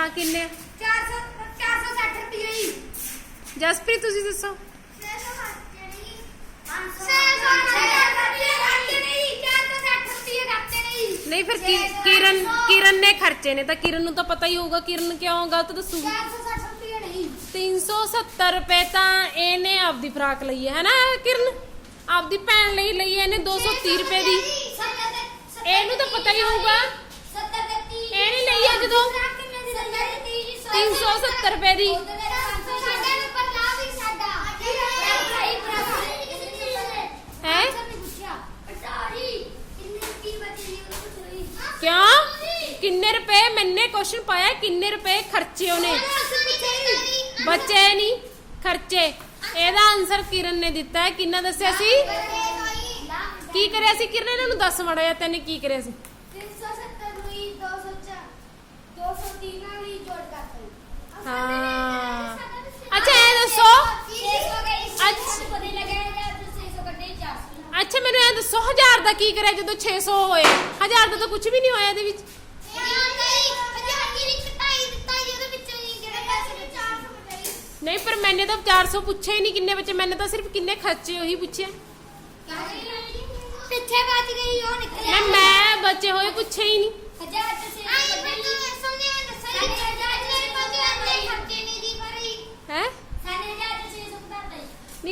ਹਾਂ ਕਿੰਨੇ 400 460 ਰੁਪਏ ਹੀ। ਜਸਪ੍ਰੀਤ ਤੁਸੀਂ ਦੱਸੋ। 460 ਨਹੀਂ ਫਿਰ ਕੀ- ਕਿਰਨ ਕਿਰਨ ਨੇ ਖਰਚੇ ਨੇ ਤਾਂ ਕਿਰਨ ਨੂੰ ਤਾਂ ਪਤਾ ਹੀ ਹੋਊਗਾ ਕਿਰਨ ਕਿਉਂ ਗਲਤ ਦੱਸੂਗੀ। 370 ਰੁਪਏ ਤਾਂ ਇਹਨੇ ਆਪਦੀ ਫਰਾਕ ਲਈ ਹੈ ਹੈਨਾ ਕਿਰਨ? ਆਪਦੀ ਭੈਣ ਲਈ ਲਈ ਹੈ ਇਹਨੇ 230 ਰੁਪਏ ਦੀ। ਇਹਨੂੰ ਤਾਂ ਪਤਾ ਹੀ ਹੋਊਗਾ ਇਹ ਨਹੀਂ ਲਈ ਆ ਜਦੋਂ 370 ਰੁਪਏ ਦੀ ਹੈ? ਕਿਉਂ? ਕਿੰਨੇ ਰੁਪਏ? ਮੈਨੇ ਕੁਐਸਚਨ ਪਾਇਆ, ਕਿੰਨੇ ਰੁਪਏ ਖਰਚੇ ਉਹਨੇ? ਬੱਚੇ ਨਹੀਂ, ਖਰਚੇ। ਇਹਦਾ ਆਨਸਰ ਕਿਰਨ ਨੇ ਦਿੱਤਾ ਹੈ। ਕਿੰਨਾ ਦੱਸਿਆ ਸੀ? ਕੀ ਕਰਿਆ ਸੀ ਕਿਰਨ? ਇਹਨਾਂ ਨੂੰ ਦੱਸ ਮੜਾ ਜਾ ਤੈਨੇ ਕੀ ਕਰਿਆ ਸੀ? ਹਾਂ। ਅੱਛਾ ਇਹ ਦੱਸੋ। ਅੱਛਾ ਮੈਨੂੰ ਇਹ ਦੱਸੋ 1000 ਦਾ ਕੀ ਕਰਿਆ ਜਦੋਂ 600 ਹੋਏ? 1000 ਦਾ ਤਾਂ ਕੁਝ ਵੀ ਨਹੀਂ ਹੋਇਆ ਇਹਦੇ ਵਿੱਚ। ਨਹੀਂ ਪਰ ਮੈਨੇ ਤਾਂ 400 ਪੁੱਛਿਆ ਹੀ ਨਹੀਂ ਕਿੰਨੇ ਬੱਚੇ ਮੈਨੇ ਤਾਂ ਸਿਰਫ ਕਿੰਨੇ ਖਰਚੇ ਉਹੀ ਪੁੱਛਿਆ। ਪਿੱਛੇ ਬਚ ਗਈ ਉਹ ਨਿਕਲਿਆ। ਮੈਂ ਮੈਂ ਬੱਚੇ ਹੋਏ ਪੁੱਛੇ ਹੀ ਨਹੀਂ। ਤੇ ਸੇ ਆਈ ਮੈਨੂੰ ਸੁਣਿਆ ਦੱਸਿਆ ਹਜ਼ਾਰ ਤੇ ਬੰਦੇ ਖਰਚੇ ਨਹੀਂ ਦੀ ਭਰੀ ਹੈ ਸਾਡੇ ਹਜ਼ਾਰ ਤੇ ਸੇ ਸੁਣਦਾ ਨਹੀਂ ਨਹੀਂ ਘਟਾਇਆ ਤਾਂ ਹੈ ਲੇਕਿਨ ਮੈਨੇ ਤਾਂ ਕਿੰਨੇ ਬੱਚੇ ਪੁੱਛੇ ਹੀ ਨਹੀਂ ਬਦਲਦਾ ਸੀ ਜੀ ਮੈਂ ਵੀ ਦੇਖੀ ਮੈਂ ਵੀ ਆਤਾ ਹੀ ਬਟ ਗਿਆ ਸੀ ਸਮ ਲੱਗਾ ਜੀਰੋ ਇੱਕ ਨੰਬਰ ਲਾ ਗਈ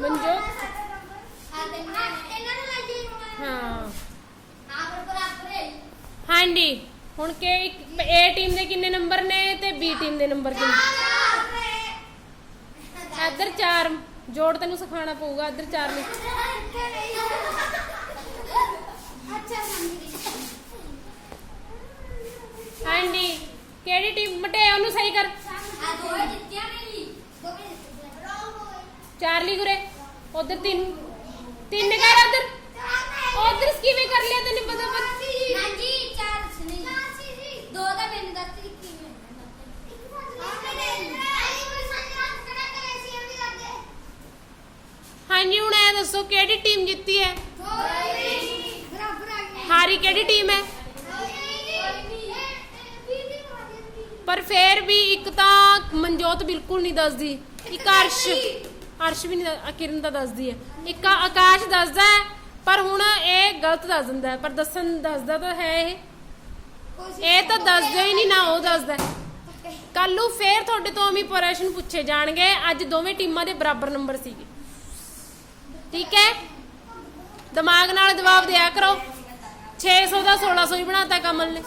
ਮਨਜੋਤ? ਹਾਂ ਤੇ ਮੈਂ ਇਹਨਾਂ ਨੂੰ ਲੱਗੀ ਹਾਂ ਹਾਂ ਪਰ ਬਰਾਬਰ ਹੈ ਹਾਂਜੀ ਹੁਣ ਕਿ ਏ ਟੀਮ ਦੇ ਕਿੰਨੇ ਨੰਬਰ ਨੇ ਤੇ ਬੀ ਟੀਮ ਦੇ ਨੰਬਰ ਕਿੰਨੇ ਇੱਧਰ 4 ਜੋੜ ਤੈਨੂੰ ਸਿਖਾਉਣਾ ਪਊਗਾ ਇੱਧਰ 4 ਨੇ ਅੱਛਾ ਸਮਝ ਹਾਂਜੀ ਕਿਹੜੀ ਟੀਮ? ਮਟੇ ਉਹਨੂੰ ਸਹੀ ਕਰ। ਚਾਰਲੀ ਗੁਰੇ ਉਧਰ ਤਿੰਨ। ਤਿੰਨ ਕਰ ਉਧਰ। ਉਧਰ ਕਿਵੇਂ ਕਰ ਲਿਆ ਤੈਨੂੰ ਪਤਾ ਪਰ ਹਾਂਜੀ ਚਾਰ ਸੁਣੀ ਦੋ ਦਾ ਮੈਨੂੰ ਦੱਸ ਕਿਵੇਂ ਹਾਂਜੀ ਹੁਣ ਇਹ ਦੱਸੋ, ਕਿਹੜੀ ਟੀਮ ਜਿੱਤੀ ਹੈ? ਹਾਰੀ ਕਿਹੜੀ ਟੀਮ ਹੈ? ਪਰ ਫੇਰ ਵੀ ਇੱਕ ਤਾਂ ਮਨਜੋਤ ਬਿਲਕੁਲ ਨਹੀਂ ਦੱਸਦੀ, ਇੱਕ ਅਰਸ਼ ਅਰਸ਼ ਵੀ ਨਹੀਂ ਕਿਰਨ ਤਾਂ ਦੱਸਦੀ ਹੈ। ਇੱਕ ਆਕਾਸ਼ ਦੱਸਦਾ ਹੈ, ਪਰ ਹੁਣ ਇਹ ਗਲਤ ਦੱਸ ਦਿੰਦਾ ਹੈ, ਪਰ ਦੱਸਣ, ਦੱਸਦਾ ਤਾਂ ਹੈ ਇਹ। ਇਹ ਤਾਂ ਦੱਸਦਾ ਹੀ ਨਹੀਂ, ਨਾ ਉਹ ਦੱਸਦਾ ਕੱਲ ਨੂੰ ਫੇਰ ਤੁਹਾਡੇ ਤੋਂ ਅਮੀ ਪ੍ਰਸ਼ਨ ਪੁੱਛੇ ਜਾਣਗੇ, ਅੱਜ ਦੋਵੇਂ ਟੀਮਾਂ ਦੇ ਬਰਾਬਰ ਨੰਬਰ ਸੀਗੇ। ਠੀਕ ਹੈ? ਦਿਮਾਗ ਨਾਲ ਜਵਾਬ ਦਿਆ ਕਰੋ। 600 ਦਾ 1600 ਹੀ ਬਣਾਤਾ ਕਮਲ ਨੇ।